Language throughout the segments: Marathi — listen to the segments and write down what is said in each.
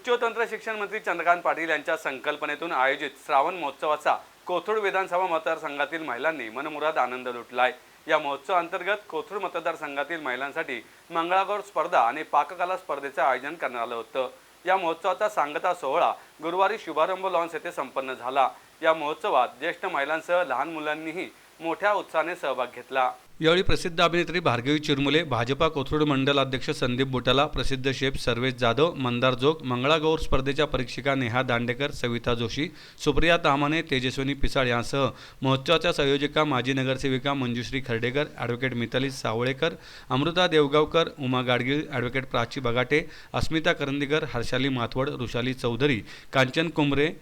उच्च तंत्र शिक्षण मंत्री चंद्रकांत पाटील यांच्या संकल्पनेतून आयोजित श्रावण महोत्सवाचा कोथरूड विधानसभा मतदारसंघातील महिलांनी मनमुराद आनंद लुटलाय. या महोत्सवाअंतर्गत कोथरूड मतदारसंघातील महिलांसाठी मंगळागौर स्पर्धा आणि पाककला स्पर्धेचं आयोजन करण्यात आलं होतं. या महोत्सवाचा सांगता सोहळा गुरुवारी शुभारंभ लॉन्स येथे संपन्न झाला. या महोत्सवात ज्येष्ठ महिलांसह लहान मुलांनीही मोठ्या उत्साहाने सहभाग घेतला. यावेळी प्रसिद्ध अभिनेत्री भार्गवी चिरमुले भाजपा कोथरूड मंडल अध्यक्ष संदीप बुटाला प्रसिद्ध शेफ सर्वेश जाधव मंदार जोग मंगळागौर स्पर्धेच्या परीक्षिका नेहा दांडेकर सविता जोशी सुप्रिया तामाने तेजस्विनी पिसाळ यांसह महोत्सवाच्या संयोजिका माजी नगरसेविका मंजुश्री खर्डेकर ॲडव्होकेट मिताली सावळेकर अमृता देवगावकर उमा गाडगीळ ॲडव्होकेट प्राची बगाटे अस्मिता करंदीकर हर्षाली माथवड ऋषाली चौधरी कांचन कुंबरे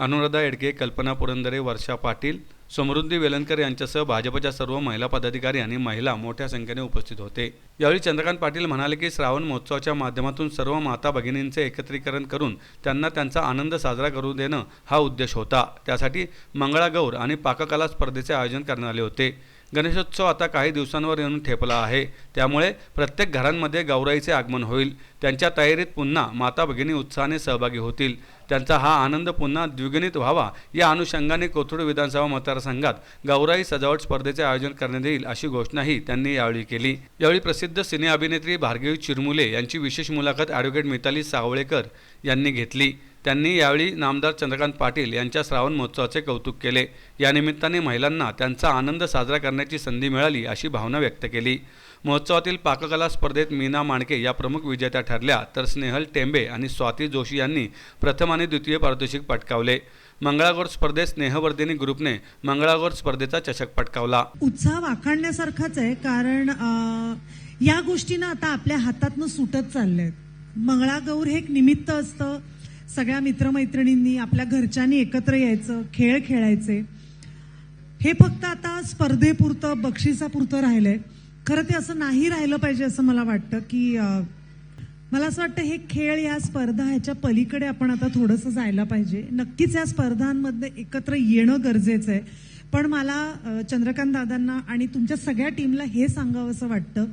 अनुराधा एडके कल्पना पुरंदरे वर्षा पाटील समृद्धी वेलणकर यांच्यासह भाजपच्या सर्व महिला पदाधिकारी आणि महिला मोठ्या संख्येने उपस्थित होते. यावेळी चंद्रकांत पाटील म्हणाले की श्रावण महोत्सवाच्या माध्यमातून सर्व माता भगिनींचे एकत्रीकरण करून त्यांना त्यांचा आनंद साजरा करू देणं हा उद्देश होता. त्यासाठी मंगळागौर आणि पाककला स्पर्धेचे आयोजन करण्यात आले होते. गणेशोत्सव आता काही दिवसांवर येऊन ठेपला आहे. त्यामुळे प्रत्येक घरांमध्ये गौराईचे आगमन होईल. त्यांच्या तयारीत पुन्हा माता भगिनी उत्साहाने सहभागी होतील. त्यांचा हा आनंद पुन्हा द्विगुणित व्हावा या अनुषंगाने कोथरूड विधानसभा मतदारसंघात गौराई सजावट स्पर्धेचे आयोजन करण्यात येईल अशी घोषणाही त्यांनी यावेळी केली. यावेळी प्रसिद्ध सिने अभिनेत्री भार्गवी चिरमुले यांची विशेष मुलाखत ॲडव्होकेट मिताली सावळेकर यांनी घेतली. त्यांनी यावेळी नामदार चंद्रकांत पाटील यांच्या श्रावण महोत्सवाचे कौतुक केले. या निमित्ताने महिलांना त्यांचा आनंद साजरा करण्याची संधी मिळाली अशी भावना व्यक्त केली. महोत्सवातील पाककला स्पर्धेत मीना माणके या प्रमुख विजेत्या ठरल्या तर स्नेहल टेंबे आणि स्वाती जोशी यांनी प्रथम आणि द्वितीय पारितोषिक पटकावले. मंगळागौर स्पर्धेत स्नेहवर्धिनी ग्रुपने मंगळागौर स्पर्धेचा चषक पटकावला. उत्साह वाखाणण्यासारखाच आहे कारण या गोष्टीनं आता आपल्या हातातनं सुटत चालल्यात मंगळागौर हे एक निमित्त असतं. सगळ्या मित्रमैत्रिणींनी आपल्या घरच्यांनी एकत्र यायचं खेळ खेळायचे. हे फक्त आता स्पर्धेपुरतं बक्षिसापुरतं राहिलंय. खरं ते असं नाही राहिलं पाहिजे असं मला वाटतं की मला असं वाटतं हे खेळ या स्पर्धा ह्याच्या पलीकडे आपण आता थोडंसं जायला पाहिजे. नक्कीच या स्पर्धांमध्ये एकत्र येणं गरजेचं आहे पण मला चंद्रकांत दादांना आणि तुमच्या सगळ्या टीमला हे सांगावं असं वाटतं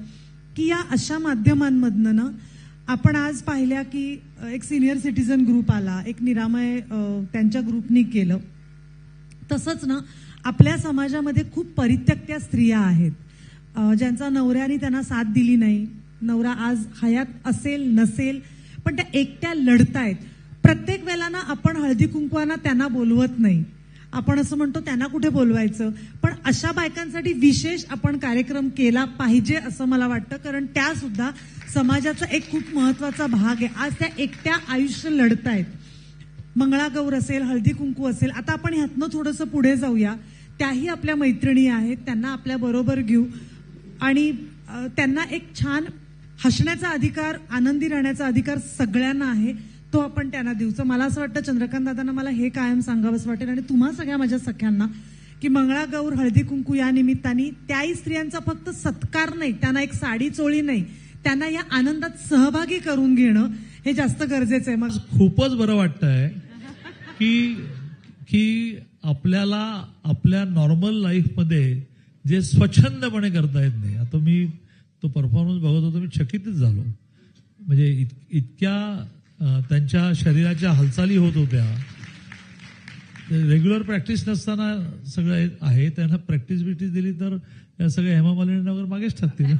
की या अशा माध्यमांमधनं ना आपण आज पाहिल्या की एक सिनियर सिटीजन ग्रुप आला एक निरामय त्यांच्या ग्रुपनी केलं. तसंच ना आपल्या समाजामध्ये खूप परित्यक्त्या स्त्रिया आहेत. ज्यांचा नवऱ्याने त्यांना साथ दिली नाही नवरा आज हयात असेल नसेल पण त्या एकट्या लढतायत. प्रत्येक वेळेला ना आपण हळदी कुंकवाना त्यांना बोलवत नाही. आपण असं म्हणतो त्यांना कुठे बोलवायचं? अशा बायकांसाठी विशेष आपण कार्यक्रम केला पाहिजे असं मला वाटतं कारण त्या सुद्धा समाजाचा एक खूप महत्त्वाचा भाग आहे. आज त्या एकट्या आयुष्य लढतायत. मंगळागौर असेल हळदी कुंकू असेल आता आपण ह्यातनं थोडंसं पुढे जाऊया. त्याही आपल्या मैत्रिणी आहेत त्यांना आपल्या बरोबर घेऊ. आणि त्यांना एक छान हसण्याचा अधिकार आनंदी राहण्याचा अधिकार सगळ्यांना आहे तो आपण त्यांना देऊचं मला असं वाटतं चंद्रकांत दादांना मला हे कायम सांगावंसं वाटेल. आणि तुम्हा सगळ्या माझ्या सख्यांना की मंगळागौर हळदी कुंकू या निमित्ताने त्याही स्त्रियांचा फक्त सत्कार नाही त्यांना एक साडी चोळी नाही त्यांना या आनंदात सहभागी करून घेणं हे जास्त गरजेचं आहे. मग खूपच बरं वाटतंय की की आपल्याला आपल्या नॉर्मल लाईफमध्ये जे स्वच्छंदपणे करता येत नाही. आता मी तो परफॉर्मन्स बघत होतो मी चकितच झालो. म्हणजे इत- इतक्या त्यांच्या शरीराच्या हालचाली होत होत्या. रेग्युलर प्रॅक्टिस नसताना सगळं आहे त्यांना प्रॅक्टिस बिक्टिस दिली तर या सगळ्या हेमा मालिनी वगैरे मागेच ठरतील.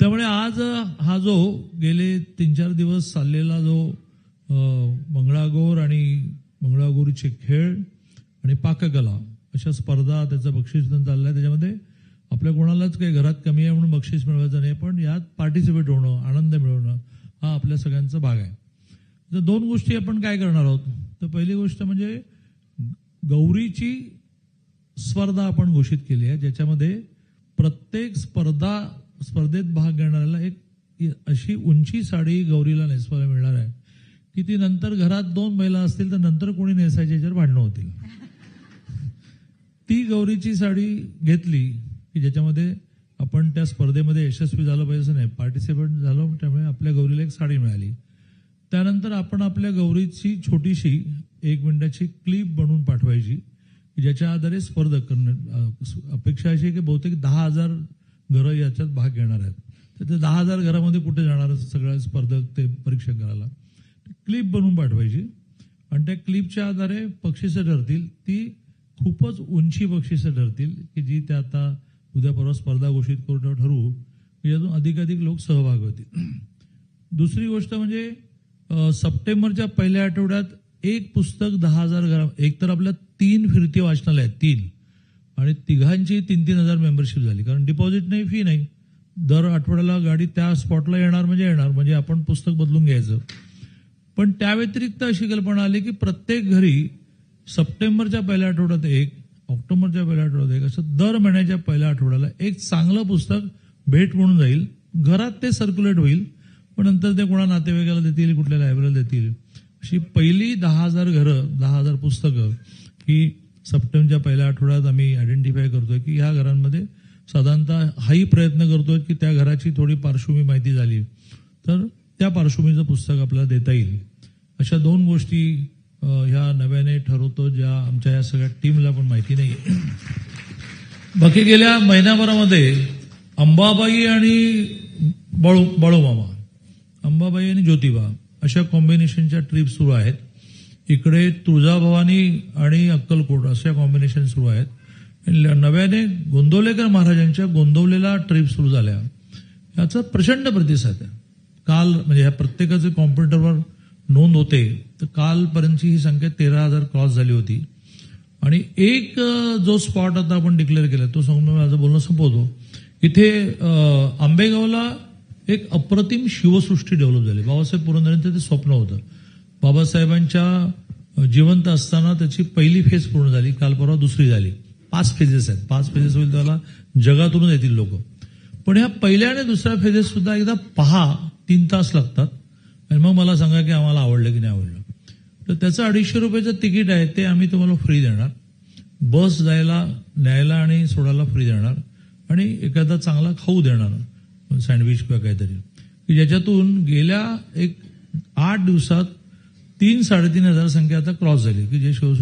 त्यामुळे आज हा जो गेले तीन चार दिवस चाललेला जो मंगळागौर आणि मंगळागौरीचे खेळ आणि पाककला अशा स्पर्धा त्याचं बक्षीस पण चाललंय. त्याच्यामध्ये आपल्या कोणालाच काही घरात कमी आहे म्हणून बक्षीस मिळवायचं नाही पण यात पार्टिसिपेट होणं आनंद मिळवणं हा आपल्या सगळ्यांचा भाग आहे. तर दोन गोष्टी आपण काय करणार आहोत? तर पहिली गोष्ट म्हणजे गौरीची स्पर्धा आपण घोषित केली आहे ज्याच्यामध्ये प्रत्येक स्पर्धा स्पर्धेत भाग घेणाऱ्याला एक अशी उंची साडी गौरीला नेसवायला मिळणार आहे. की ती नंतर घरात दोन महिला असतील तर नंतर कोणी नेसायच्या याच्यावर भांडणं होतील. ती गौरीची साडी घेतली की ज्याच्यामध्ये आपण त्या स्पर्धेमध्ये यशस्वी झालं पाहिजे असं नाही. पार्टिसिपेट झालो त्यामुळे आपल्या गौरीला एक साडी मिळाली. त्यानंतर आपण आपल्या गौरीची छोटीशी एक मिनिटाची क्लिप बनवून पाठवायची ज्याच्या आधारे स्पर्धक करणं अपेक्षा अशी आहे की बहुतेक दहा हजार घरं याच्यात भाग घेणार आहेत. तर ते दहा हजार घरामध्ये कुठे जाणार सगळ्या स्पर्धक ते परीक्षण करायला. क्लिप बनवून पाठवायची. आणि त्या क्लिपच्या आधारे बक्षिसं ठरतील. ती खूपच उंची बक्षिसं ठरतील की जी त्या आता उद्या परवा स्पर्धा घोषित करून ठरवू. की यातून अधिकाधिक लोक सहभाग होतील. दुसरी गोष्ट म्हणजे सप्टेंबरच्या पहिल्या आठवड्यात एक पुस्तक दहा हजार घरा एक तर आपल्या तीन फिरती वाचनालय आहेत तीन. आणि तिघांची तीन तीन हजार मेंबरशिप झाली. कारण डिपॉझिट नाही फी नाही. दर आठवड्याला गाडी त्या स्पॉटला येणार म्हणजे येणार म्हणजे आपण पुस्तक बदलून घ्यायचं. पण त्या व्यतिरिक्त अशी कल्पना आली की प्रत्येक घरी सप्टेंबरच्या पहिल्या आठवड्यात एक ऑक्टोबरच्या पहिल्या आठवड्यात एक असं दर महिन्याच्या पहिल्या आठवड्याला एक चांगलं पुस्तक भेट म्हणून जाईल. घरात ते सर्क्युलेट होईल पण नंतर ते कोणा नातेवाईकाला देतील कुठल्या लायब्ररीला देतील. अशी पहिली दहा हजार घरं दहा हजार पुस्तकं ही सप्टेंबरच्या पहिल्या आठवड्यात आम्ही आयडेंटिफाय करतोय की ह्या घरांमध्ये साधारणतः हाही प्रयत्न करतोय की त्या घराची थोडी पार्श्वभूमी माहिती झाली. तर त्या पार्श्वभूमीचं पुस्तक आपल्याला देता येईल. अशा दोन गोष्टी ह्या नव्याने ठरवतो ज्या आमच्या या सगळ्या टीमला पण माहिती नाही बाकी गेल्या महिन्याभरामध्ये अंबाबाई आणि बाळू बाळूमामा अंबाबाई आणि ज्योतिबा अशा कॉम्बिनेशनच्या ट्रिप सुरू आहेत. इकडे तुळजाभवानी आणि अक्कलकोट अशा कॉम्बिनेशन सुरू आहेत. नव्याने गोंदवलेकर महाराजांच्या गोंदवलेला ट्रिप सुरू झाल्या. याचा प्रचंड प्रतिसाद आहे. काल म्हणजे ह्या प्रत्येकाचे कॉम्प्युटरवर नोंद होते तर कालपर्यंतची ही संख्या तेरा हजार क्रॉस झाली होती. आणि एक जो स्पॉट आता आपण डिक्लेअर केला तो सांगून माझं बोलणं संपवतो. इथे आंबेगावला एक अप्रतिम शिवसृष्टी डेव्हलप झाली. बाबासाहेब पुरंदरेंचं ते स्वप्न होतं. बाबासाहेबांच्या जिवंत असताना त्याची पहिली फेज पूर्ण झाली काल परवा दुसरी झाली. पाच फेजेस आहेत. पाच फेजेस होईल त्याला जगातूनच येतील लोक. पण ह्या पहिल्या आणि दुसऱ्या फेजेस सुद्धा एकदा पहा तीन तास लागतात. आणि मग मला सांगा की आम्हाला आवडलं की नाही आवडलं. तर त्याचं अडीचशे रुपयाचं तिकीट आहे ते आम्ही तुम्हाला फ्री देणार. बस जायला न्यायला आणि सोडायला फ्री देणार. आणि एखादा चांगला खाऊ देणार. सँडविच किंवा काहीतरी. की ज्याच्यातून गेल्या एक आठ दिवसात तीन साडेतीन हजार संख्या आता क्रॉस झाली की जे शिवसेना